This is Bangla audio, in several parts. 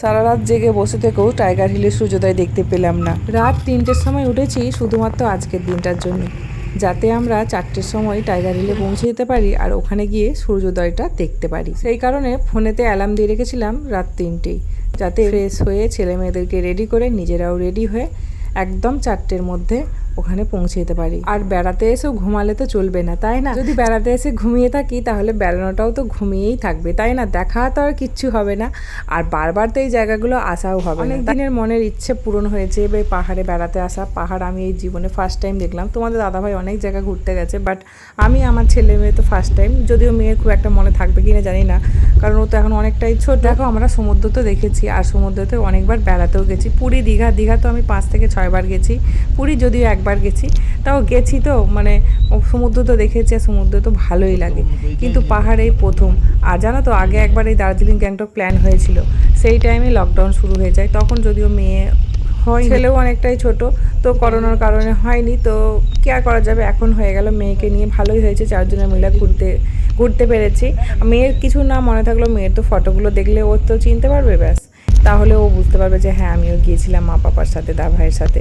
সারা রাত জেগে বসে থেকেও টাইগার হিলের সূর্যোদয় দেখতে পেলাম না। রাত তিনটের সময় উঠেছি শুধুমাত্র আজকের দিনটার জন্য। যাতে আমরা চারটের সময় টাইগার হিলে পৌঁছে যেতে পারি আর ওখানে গিয়ে সূর্যোদয়টা দেখতে পারি। সেই কারণে ফোনেতে অ্যালার্ম দিয়ে রেখেছিলাম রাত তিনটেই। যাতে ফ্রেশ হয়ে ছেলে মেয়েদেরকে রেডি করে নিজেরাও রেডি হয়ে একদম চারটের মধ্যে ওখানে পৌঁছে যেতে পারি। আর বেড়াতে এসেও ঘুমালে তো চলবে না তাই না? যদি বেড়াতে এসে ঘুমিয়ে থাকি তাহলে বেড়ানোটাও তো ঘুমিয়েই থাকবে তাই না? দেখা তো আর কিচ্ছু হবে না। আর বারবার তো এই জায়গাগুলো আসাও হবে অনেক দিনের মনের ইচ্ছে পূরণ হয়েছে এবার পাহাড়ে বেড়াতে আসা। পাহাড় আমি এই জীবনে ফার্স্ট টাইম দেখলাম। তোমাদের দাদাভাই অনেক জায়গা ঘুরতে গেছে বাট আমি আমার ছেলে মেয়ে তো ফার্স্ট টাইম যদিও মেয়ের খুব একটা মনে থাকবে কিনা জানি না কারণ ও তো এখন অনেকটাই ছোট। দেখো আমরা সমুদ্র তো দেখেছি আর সমুদ্রতে অনেকবার বেড়াতেও গেছি। পুরী দীঘা দীঘা তো আমি পাঁচ থেকে ছয়বার গেছি। পুরী যদিও একবার গেছি। তাও গেছি তো মানে সমুদ্র তো দেখেছি আর সমুদ্র তো ভালোই লাগে। কিন্তু পাহাড়েই প্রথম। আর জানো তো আগে একবার এই দার্জিলিং গ্যাংটক প্ল্যান হয়েছিল। সেই টাইমে লকডাউন শুরু হয়ে যায়। তখন যদিও মেয়ে হয় ছেলেও অনেকটাই ছোট তো করোনার কারণে হয়নি। তো কি আর করা যাবে? এখন হয়ে গেল মেয়েকে নিয়ে। ভালোই হয়েছে। চারজনের মিলে ঘুরতে ঘুরতে পেরেছি। মেয়ের কিছু না মনে থাকল মেয়ের তো ফটোগুলো দেখলে ওর তো চিনতে পারবে ব্যাস। তাহলে ও বুঝতে পারবে যে হ্যাঁ আমিও গিয়েছিলাম মা পাপার সাথে, দা ভাইয়ের সাথে।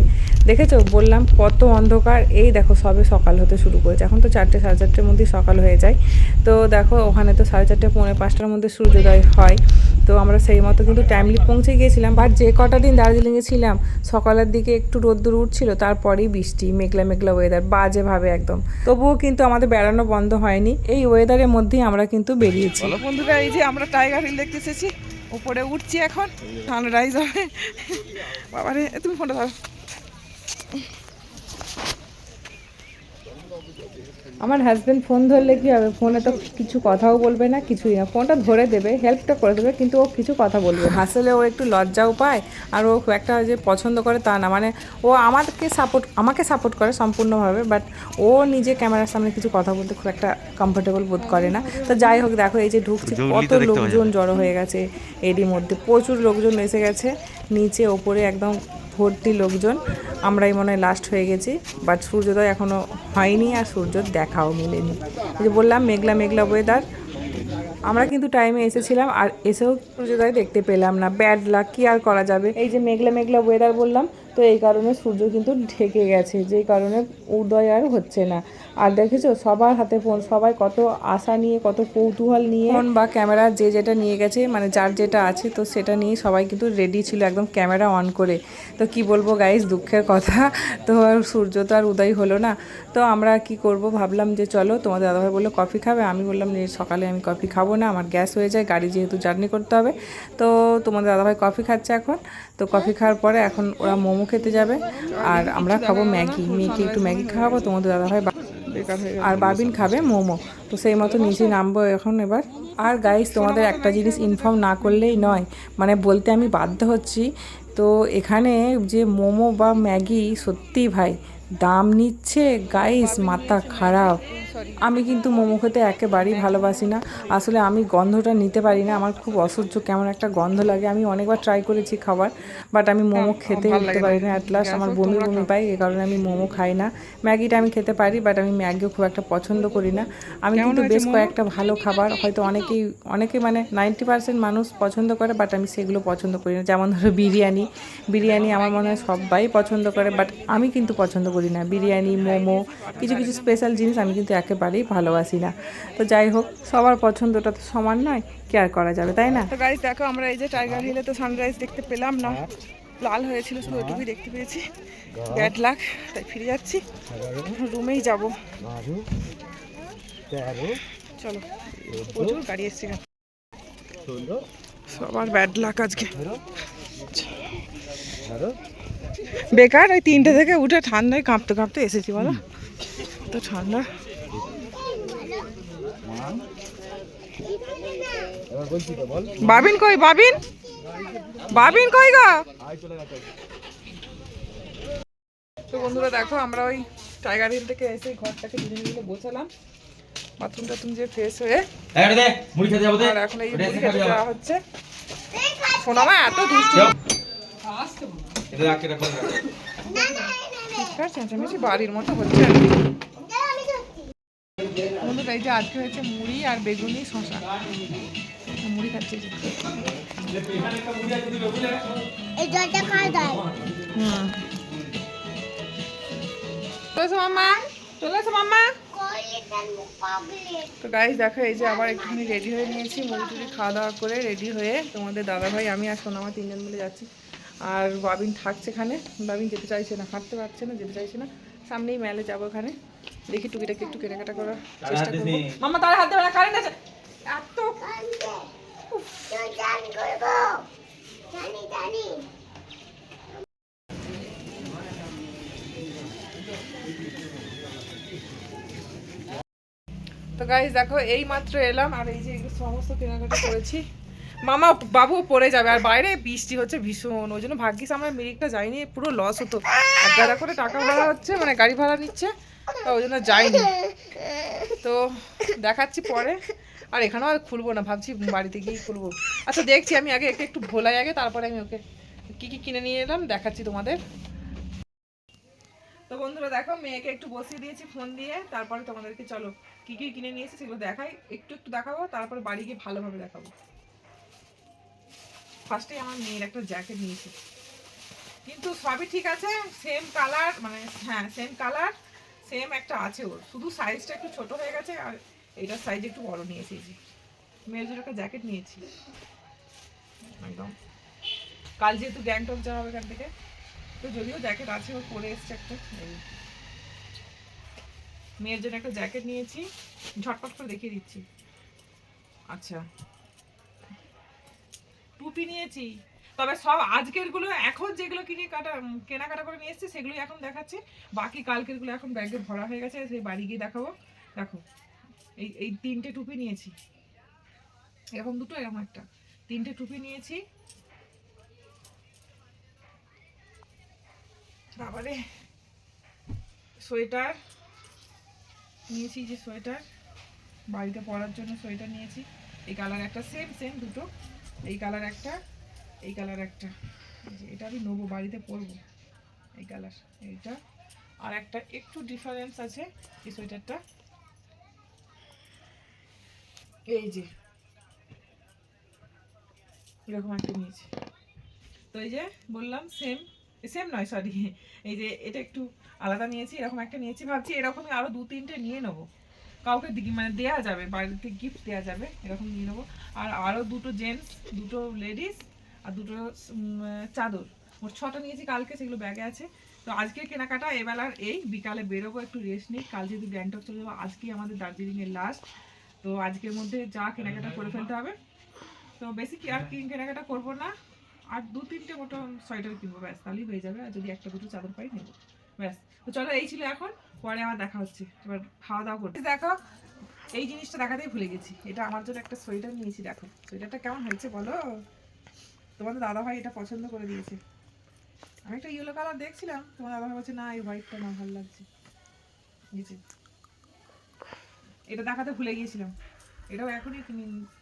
দেখেছ? বললাম, কত অন্ধকার। এই দেখো, সবে সকাল হতে শুরু করেছে। এখন তো চারটে, সাড়ে চারটের মধ্যেই সকাল হয়ে যায়। তো দেখো, ওখানে তো সাড়ে চারটে, পৌনে পাঁচটার মধ্যে সূর্যোদয় হয়। তো আমরা সেই মতো কিন্তু টাইমলি পৌঁছে গিয়েছিলাম। বাট যে কটা দিন দার্জিলিংয়ে ছিলাম, সকালের দিকে একটু রোদ্দুর উঠছিল, তারপরেই বৃষ্টি, মেঘলা মেঘলা ওয়েদার বাজেভাবে একদম। তবুও কিন্তু আমাদের বেড়ানো বন্ধ হয়নি। এই ওয়েদারের মধ্যেই আমরা কিন্তু বেরিয়েছি। বন্ধুরা, এই যে আমরা টাইগার হিল দেখতে এসেছি। উপরে উঠছি এখন। সানরাইজ হবে। বাবারে তুমি ফোনটা ধরো। আমার হাজব্যান্ড ফোন ধরলে কি হবে? ফোনে তো কিছু কথাও বলবে না কিছুই না। ফোনটা ধরে দেবে হেল্পটা করে দেবে কিন্তু ও কিছু কথা বলবে। হাসলে ও একটু লজ্জাও পায় আর ও খুব একটা যে পছন্দ করে তা না। মানে ও আমাকে সাপোর্ট আমাকে সাপোর্ট করে সম্পূর্ণভাবে বাট ও নিজে ক্যামেরার সামনে কিছু কথা বলতে খুব একটা কমফোর্টেবল বোধ করে না। তো যাই হোক দেখো এই যে ঢুকছি কত লোকজন জড়ো হয়ে গেছে এরই মধ্যে। প্রচুর লোকজন এসে গেছে নিচে ওপরে একদম ভর্তি লোকজন। আমরাই মনে হয় লাস্ট হয়ে গেছি। বাট সূর্যোদয় এখনও হয়নি আর সূর্য দেখাও মেলেনি। যে বললাম, মেঘলা মেঘলা ওয়েদার আমরা কিন্তু টাইমে এসেছিলাম আর এসেও সূর্যোদয় দেখতে পেলাম না। ব্যাড লাক কি আর করা যাবে? এই যে মেঘলা মেঘলা ওয়েদার বললাম তো এই কারণে সূর্য কিন্তু ঢেকে গেছে, যেই কারণে উদয় আর হচ্ছে না। আর দেখেছ, সবার হাতে ফোন সবাই কত আশা নিয়ে, কত কৌতূহল নিয়ে ফোন বা ক্যামেরা যে যেটা নিয়ে গেছে মানে যার যেটা আছে, তো সেটা নিয়ে সবাই কিন্তু রেডি ছিল একদম ক্যামেরা অন করে। তো কি বলব গাইস দুঃখের কথা। তো সূর্য তো আর উদয় হলো না। তো আমরা কি করব? ভাবলাম যে চলো, তোমাদের দাদাভাই বলল কফি খাবে? আমি বললাম যে সকালে আমি কফি খাব না, আমার গ্যাস হয়ে যায়, গাড়ি যেহেতু জার্নি করতে হবে। তো তোমাদের দাদাভাই কফি খাচ্ছে এখন। তো কফি খাওয়ার পরে এখন ওরা মোমো খেতে যাবে। আর আমরা খাব ম্যাগি। মেয়েকে একটু ম্যাগি খাওয়াবো তোমাদের দাদাভাই বা- আর বাবিন খাবে মোমো। তো সেই মতো নিচে নামবো এখন এবার। আর গাইস তোমাদের একটা জিনিস ইনফর্ম না করলেই নয়। মানে বলতে আমি বাধ্য হচ্ছি। তো এখানে যে মোমো বা ম্যাগি সত্যি ভাই দাম নিচ্ছে গাইস মাথা খারাপ। আমি কিন্তু মোমো খেতে একেবারেই ভালোবাসি না। আসলে আমি গন্ধটা নিতে পারি না। আমার খুব অসহ্য কেমন একটা গন্ধ লাগে। আমি অনেকবার ট্রাই করেছি খাবার বাট আমি মোমো খেতে উঠতে পারি না। অ্যাট লাস্ট আমার বমি বমি পাই এই কারণে আমি মোমো খাই না। ম্যাগিটা আমি খেতে পারি বাট আমি ম্যাগিও খুব একটা পছন্দ করি না। আমি কিন্তু বেশ কয়েকটা ভালো খাবার হয়তো অনেকেই অনেকে মানে নাইনটি পার্সেন্ট মানুষ পছন্দ করে বাট আমি সেগুলো পছন্দ করি না। যেমন ধরো বিরিয়ানি। বিরিয়ানি আমার মনে হয় সবাই পছন্দ করে বাট আমি কিন্তু পছন্দ করি না। বিরিয়ানি মোমো কিছু কিছু স্পেশাল জিনিস আমি কিন্তু একেবারেই ভালোবাসি না। তো যাই হোক সবার পছন্দটা তো সমান নয় কি আর করা যাবে তাই না? তো গাড়ি দেখো আমরা এই যে টাইগার হিলে তো সানরাইজ দেখতে পেলাম না। লাল হয়েছিল শুধু ওইটুকুই দেখতে পেয়েছি। ব্যাড লাক তাই ফিরে যাচ্ছি। রুমেই যাব। চলো প্রচুর গাড়ি এসছে সবার ব্যাড লাক আজকে। বেকার ওই তিনটে থেকে উঠে ঠান্ডায় কাঁপতে কাঁপতে এসেছি বলো? তো ঠান্ডা। বাবিন কই বাবিন বাবিন কই গো তো বন্ধুরা দেখো আমরা ওই টাইগার হিল থেকে এসে ঘরটাকে দুজন মিলে বসালাম বাথরুম টাথরুম যে ফ্রেশ হয়ে। আর এখন এই মুড়ি খেতে যাওয়া। হচ্ছে সোনামা এত দুষ্টু। চিৎকার চেঁচামেচি বাড়ির মতো হচ্ছে আর কি। বন্ধুরা এই যে আজকে হয়েছে মুড়ি আর বেগুনি শশা মুড়ি খাচ্ছে এই জলটা খাওয়া যায় হুম চলে মাম্মা? চলে মাম্মা তো গাইজ দেখো এই যে আবার একটুখানি রেডি হয়ে নিয়েছি। মুড়ি টুড়ি খাওয়া দাওয়া করে রেডি হয়ে তোমাদের দাদাভাই আমি আর সোনামা তিনজন মিলে যাচ্ছি। আর বাবিন থাকছে এখানে। বাবিন যেতে চাইছে না হাঁটতে পারছে না যেতে চাইছে না। সামনেই মেলে যাব ওখানে। দেখি টুকিটাকে একটু কেনাকাটা করার চেষ্টা করব। মাম্মা তার হাতে না কারেন্ট আছে। এত তো গাইজ দেখো এই মাত্র এলাম আর এই যে সমস্ত কেনাকাটা করেছি। মামা বাবু পড়ে যাবে আর বাইরে বৃষ্টি হচ্ছে ভীষণ। ওই জন্য ভাগ্যিস আমরা মিরিকটা যাইনি পুরো লস হতো। এক গাদা করে টাকা ভাড়া হচ্ছে মানে গাড়ি ভাড়া নিচ্ছে তো ওই জন্য যাইনি। তো দেখাচ্ছি পরে। আর এখানেও আর খুলবো না, ভাবছি বাড়িতে গিয়েই খুলবো। আচ্ছা দেখছি, আমি আগে একে একটু ভোলাই আগে, তারপরে আমি ওকে কী কী কিনে নিয়ে এলাম, দেখাচ্ছি তোমাদের। তো বন্ধুরা, দেখো, মেয়েকে একটু বসিয়ে দিয়েছি ফোন দিয়ে, তারপরে তোমাদেরকে চলো কি কি কিনে নিয়েছি সেগুলো দেখাই, একটু একটু দেখাবো, তারপরে বাড়ি গিয়ে ভালোভাবে দেখাবো। ফার্স্টেই আমার মেয়ের একটা জ্যাকেট নিয়েছি। কিন্তু সবই ঠিক আছে সেম কালার মানে হ্যাঁ সেম কালার সেম একটা আছে ওর। শুধু সাইজটা একটু ছোট হয়ে গেছে, আর এইটার সাইজ একটু বড় নিয়েছি যে। মেয়ের জন্য একটা জ্যাকেট নিয়েছি। একদম। কাল যেহেতু গ্যাংটক যাওয়া হবে এখান থেকে, তো যদিও জ্যাকেট আছে, ও পরে এসছে একটা। মেয়ের জন্য একটা জ্যাকেট নিয়েছি। ঝটপট করে দেখিয়ে দিচ্ছি। আচ্ছা। টুপি নিয়েছি। তবে সব আজকেরগুলো এখন যেগুলো কিনে কাটা, কেনাকাটা করে নিয়ে এসেছি, সেগুলোই এখন দেখাচ্ছি। বাকি কালকেরগুলো এখন ব্যাগে ভরা হয়ে গেছে, সেই বাড়ি গিয়ে দেখাবো। দেখো। এই এই তিনটে টুপি নিয়েছি। এরকম দুটো, এরকম একটা। তিনটে টুপি নিয়েছি। বাবারে সোয়েটার নিয়েছি যে সোয়েটার। বাড়িতে পরার জন্য সোয়েটার নিয়েছি। এই কালার একটা সেম সেম দুটো। এই কালার একটা, এই কালার একটা। এটা আমি নেব, বাড়িতে পরবো। এই কালার, এইটা। আর একটা একটু ডিফারেন্স আছে এই সোয়েটারটা। এই যে। এরকম একটা নিয়েছি। তো এই যে বললাম সেম সেম নয় সরি এই যে এটা একটু আলাদা নিয়েছি, এরকম একটা নিয়েছি, ভাবছি এরকমই আরও দু তিনটে নিয়ে নেব। কাউকে মানে যাবে, বাড়িতে গিফট দেওয়া যাবে, এরকম নিয়ে নেব। আর আরও দুটো জেন্টস দুটো লেডিস আর দুটো চাদর। মোট ছটা নিয়েছি কালকে, সেগুলো ব্যাগে আছে। তো আজকে কেনাকাটা এবেলার এই, বিকালে বেরোবো, একটু রেস্ট নিই। কাল যেহেতু গ্যাংটক চলে যাব, আজকেই আমাদের দার্জিলিংয়ের লাস্ট তো আজকের মধ্যে যা কেনাকাটা করে ফেলতে হবে। তো বেশি কি আর কিন কেনাকাটা করব না। আর দু তিনটে মতো সোয়েটার কিনবো, ব্যাস, তাহলেই হয়ে যাবে। আর যদি একটা দুটো চাদর পাই নেব, ব্যাস। তো চলো, এই ছিল এখন। পরে আমার দেখা হচ্ছে। এবার খাওয়া দাওয়া করতে দেখো, এই জিনিসটা দেখাতেই ভুলে গেছি। এটা আমার জন্য একটা সোয়েটার নিয়েছি, দেখো। সোয়েটারটা কেমন হয়েছে বলো? তোমাদের দাদা ভাই এটা পছন্দ করে দিয়েছে। আমি একটা ইয়েলো কালার দেখছিলাম। তোমার দাদা ভাই বলছে, না, এই হোয়াইটটা না, ভালো লাগছে। এটা দেখাতে ভুলে গিয়েছিলাম। এটাও এখনই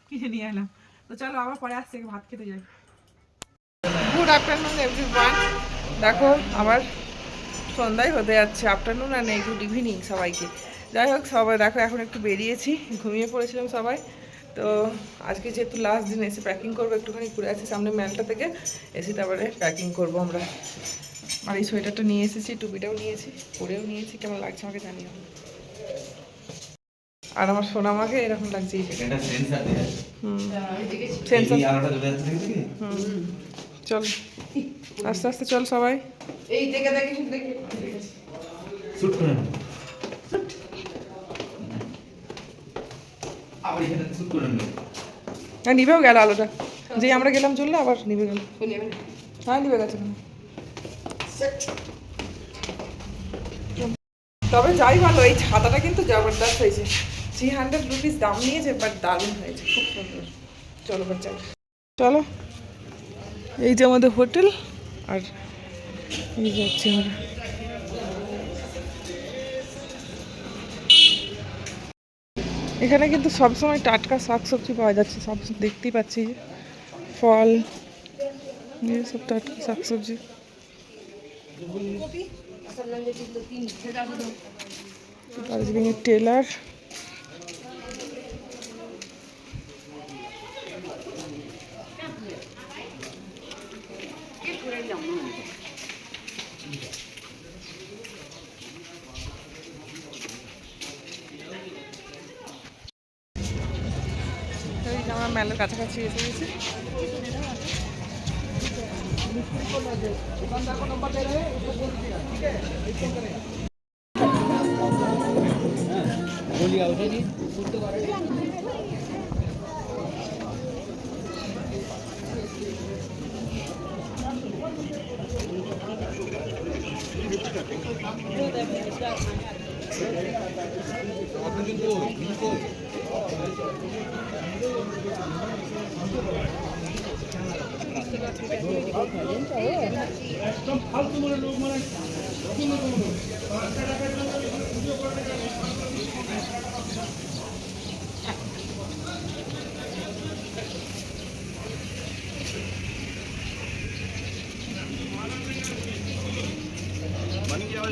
কিনে নিয়ে এলাম। তো চলো আবার পরে আসছে ভাত খেতে যাই। গুড আফটারনুন এভরিওয়ান দেখো আবার সন্ধ্যায় হতে যাচ্ছে। আফটারনুন আর নেই গুড ইভিনিং সবাইকে। যাই হোক, সবাই দেখো, এখন একটু বেরিয়েছি। ঘুমিয়ে পড়েছিলাম সবাই। তো আজকে যেহেতু লাস্ট দিন, এসে প্যাকিং করব, একটুখানি ঘুরে আছি সামনে মেলটা থেকে। এসে তারপরে প্যাকিং করব আমরা। আর এই সোয়েটারটা নিয়ে এসেছি, টুপিটাও নিয়েছি, পরেও নিয়েছি। কেমন লাগছে আমাকে জানিও। আর আমার সোনামাকে এরকম লাগছে এই এটা সেন্সার দেয়া আছে। হুম। এই আলোটা জ্বলে যাচ্ছে দেখি দেখি হুম। চল। আস্তে আস্তে চল সবাই। শুট করে নাও আবার এখানে শুট করে হ্যাঁ নিবেও গেল আলোটা। যেই আমরা গেলাম চলল আবার নিবে গেল। হ্যাঁ নিবে গেছে। তবে যাই ভালো এই ছাতাটা কিন্তু জবরদস্ত হয়েছে। থ্রি হান্ড্রেড রুপিস দাম নিয়েছে বাট দারুণ হয়েছে খুব সুন্দর। চলো এবার চলো। চলো এই যে আমাদের হোটেল আর এই যাচ্ছি আমরা। এখানে কিন্তু সবসময় টাটকা শাকসবজি পাওয়া যাচ্ছে সব দেখতেই পাচ্ছি। ফল সব টাটকা শাকসবজি। দার্জিলিংয়ের টেলার। মেলার কাছাকাছি এসে গেছি। Oke,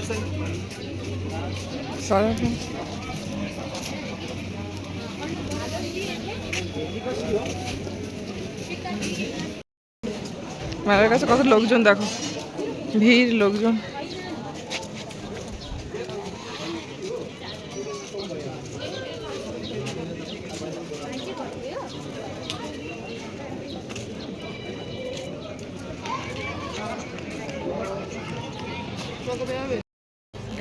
Thank you. মেলার কাছে কত লোকজন দেখো? ভিড় লোকজন।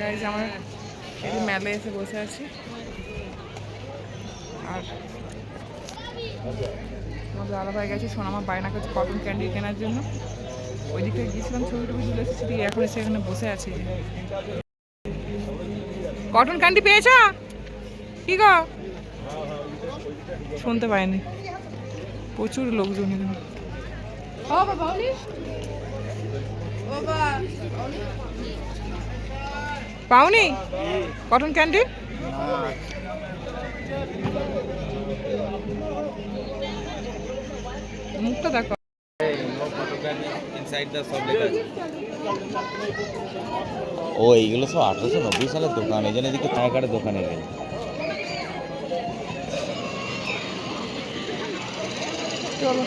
গাইজ আমরা এই যে মেলায় এসে বসে আছি। আর আমাদের আলাদা গেছে সোনামা বায়না করছে কটন ক্যান্ডি কেনার জন্য। ওই দিকটা গিয়েছিলাম, ছবি টবি তুলে এসেছি, দিয়ে এখন এসে এখানে বসে আছি। কটন ক্যান্ডি পেয়েছ? কি গো? শুনতে পাইনি। প্রচুর লোকজন এখানে। পাওনি? কটন ক্যান্ডি মুখটা দেখো। ইনসাইড দা সব ও এইগুলো সব আঠারোশো নব্বই সালের দোকান এই জন্য এদিকে পাইকারের দোকানে গেল চলো।